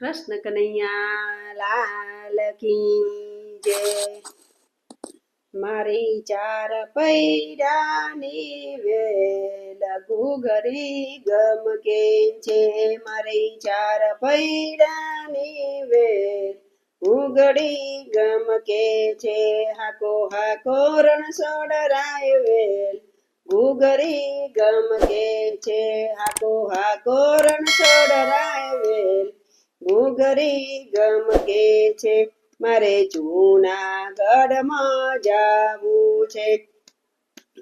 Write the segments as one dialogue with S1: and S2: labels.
S1: કૃષ્ણ કનૈયા લાલ કી જય. મારી ચાર પૈડાની વેલ ઘૂઘરી ગમ કે છે? મારી ચાર પૈડાની વેલ ઉગડી ગમ કે છે? હાકો હાકો રણ સોડરાય વેલ ઘૂઘરી ગમ કે છે? હાકો હાકો રણ સોડરાય વેલ ઘૂઘરી ગમ કે છે. મારે જૂનાગઢમાં જાવું છે.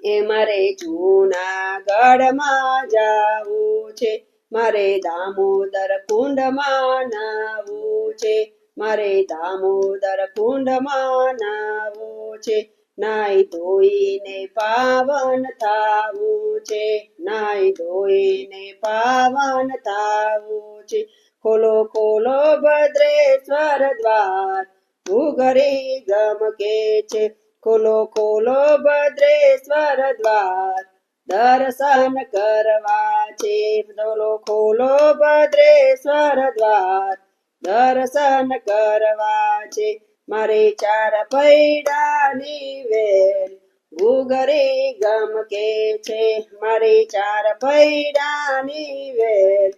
S1: એ મારે જૂનાગઢમાં જાવું છે. મારે દામોદર કુંડમાં નાવું છે. મારે દામોદર કુંડમાં નાવું છે. નાઈ ધોઈને પાવન થાવું છે નાય ધોઈને પાવન થાવું છે. ખોલો ખોલો ભદ્રેશ્વર દ્વાર ઘૂઘરી ગમકે છે. ખોલો ખોલો ભદ્રેશ્વર દ્વાર, દર્શન કરવા છે. ખોલો ખોલો ભદ્રેશ્વર દ્વાર, દર્શન કરવા છે. મારે ચાર પૈડાની વેલ ઘૂઘરી ગમ કે છે, મારે ચાર પૈડાની વેલ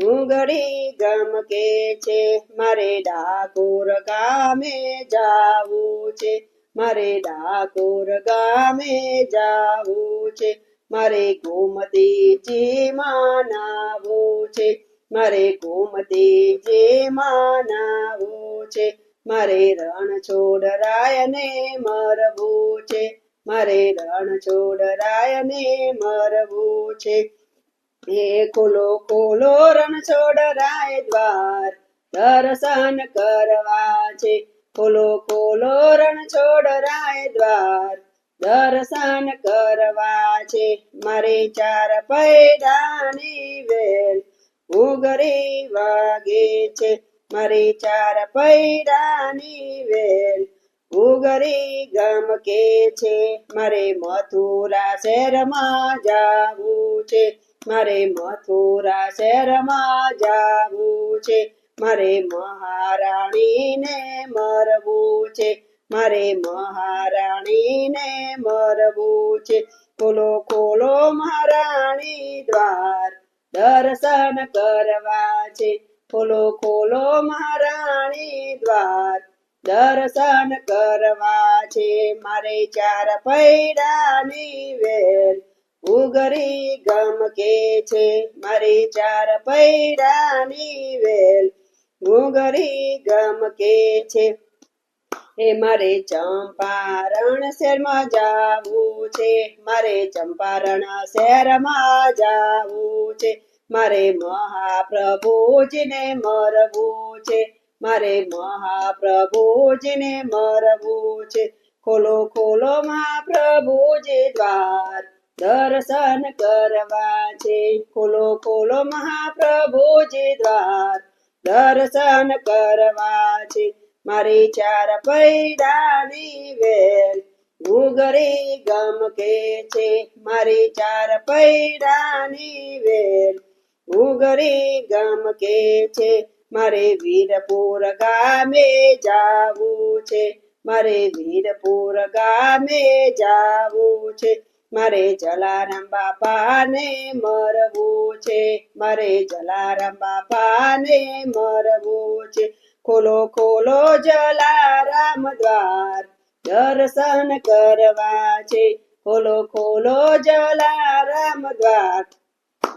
S1: ઘૂઘરી ગમ કે છે, મારે ડાકોર ગામે જાવું છે. મારે ડાકોર ગામે જાવું છે. મારે ગોમતીજી માનાવું છે. મારે ગોમતીજી માનાવું છે. મારે રણ છોડરાયને મરવું છે. મારે રણ છોડરાયને મરવું છે. હે ખોલો ખોલો રણ છોડરાય દ્વાર, દર્શન કરવા છે. ખોલો ખોલો રણ છોડરાય દ્વાર, દર્શન કરવા છે. મારે ચાર પૈડાની વેલ ઉગરી વાગે છે. મારી ચાર પૈડાની વેલ ઉગરી ગમ કે છે? મારે મથુરા શહેરમાં જાવું છે. મારે મથુરા શહેરમાં જાવું છે. મારે મહારાણીને મરવું છે. મારે મહારાણીને મરવું છે. ખોલો ખોલો મહારાણી દ્વાર દર્શન કરવા છે. ખોલો ખોલો મહારાણી દ્વાર દર્શન કરવા છે. મારે ચાર પૈડાની વેલ ઉગરી ગમ કે છે. મારી ચાર પૈડાની વેલ ઉગરી ગમ કે છે. એ મારે ચંપારણ શહેરમાં જાવું છે. મારે ચંપારણ શહેરમાં જાવું છે. મારે મહાપ્રભુજીને મરવું છે. મારે મહાપ્રભુજીને મરવું છે. ખોલો ખોલો મહાપ્રભુજી દ્વાર દર્શન કરવા છે. ખોલો ખોલો મહાપ્રભુજી દ્વાર દર્શન કરવા છે. મારી ચાર પૈડાની વેલ ઘૂઘરી ગમ છે. મારી ચાર પૈડાની વેલ ઘૂઘરી ગામ કે છે? મારે વીરપુર ગામે જાવું છે. મારે વીરપુર ગામે જાવું છે. મારે જલારામ બાપાને મરવું છે. મારે જલારામ બાપાને મરવું છે. ખોલો ખોલો જલારામ દ્વાર દર્શન કરવા છે. ખોલો ખોલો જલારામ દ્વાર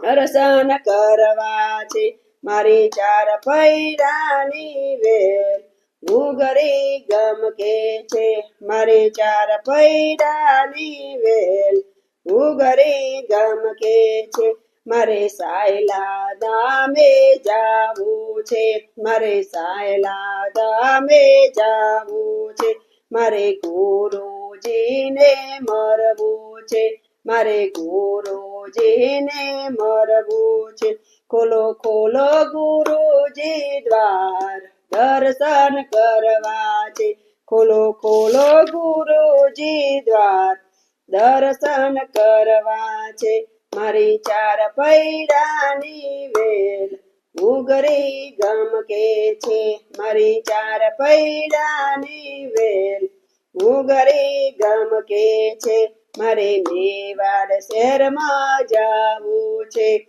S1: દર્શન કરવા છે મારી ચાર પૈડાની વેલ ઘૂઘરી ગમકે છે. મારી ચાર પૈડાની વેલ ઘૂઘરી ગમકે છે. મારે સાયલા દામે જાવું છે. મારે સાયલા દામે જાવું છે. મારે ગુરુજીને મરવું છે. મારે ગુરુજીને મરવું છે. ખોલો ખોલો ગુરુજી દ્વાર, દર્શન કરવા છે. ખોલો ખોલો ગુરુજી દ્વાર, દર્શન કરવા છે. મારી ચાર પૈડાની વેલ ઉગરી ગમકે છે. મારી ચાર પૈડાની વેલ ઉગરી ગમકે છે. મારે મેવાડ શહેરમાં જાવું છે.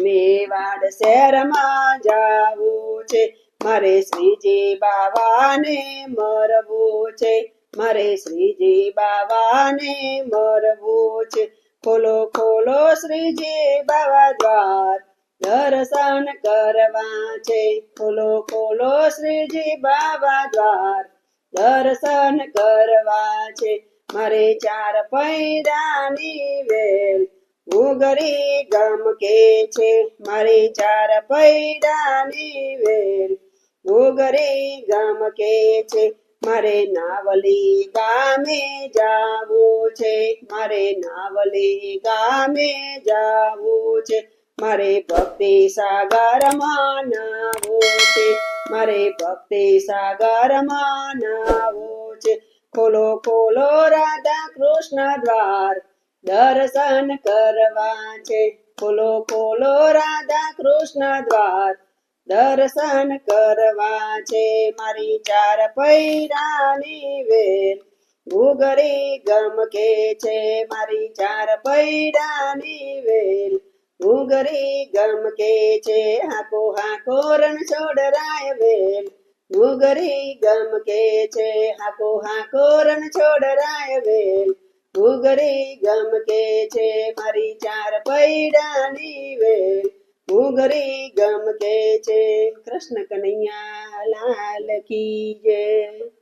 S1: મેવાડ શહેરમાં જાવું છે. મારે શ્રીજી બાવાને મરવું છે. મારે શ્રીજી બાવાને મરવું છે. ખોલો ખોલો શ્રીજી બાવા દ્વાર દર્શન કરવા છે. ખોલો ખોલો શ્રીજી બાબા દ્વાર દર્શન કરવા છે. મારે ચાર પૈડાની વેલ. ઉગરી ગમકે છે? મારી ચાર પૈડાની વેલ. ઉગરી ગમકે છે? મારે નાવલી ગામે જાવું છે. મારે નાવલી ગામે જાવું છે. મારે ભક્તિ સાગરમાં નાવું છે. મારે ભક્તિ સાગરમાં નાવું ખોલો ખોલો રાધા કૃષ્ણ દ્વાર. દર્શન કરવા છે. ખોલો ખોલો રાધા કૃષ્ણ દ્વાર. દર્શન કરવા છે. મારી ચાર પૈડાની વેલ. ઘૂઘરી ગમકે છે. મારી ચાર પૈડાની વેલ. ઘૂઘરી ગમકે છે. હાકો હાકો રણ છોડરાય વેલ. ઉગરી ગમકે છે? હાકો હાકો, રણ છોડરાય વેલ ગમ ગમકે છે? મારી ચાર પૈડાની વેલ ઉગરી ગમકે છે? કૃષ્ણ કનૈયા લાલ કી જય.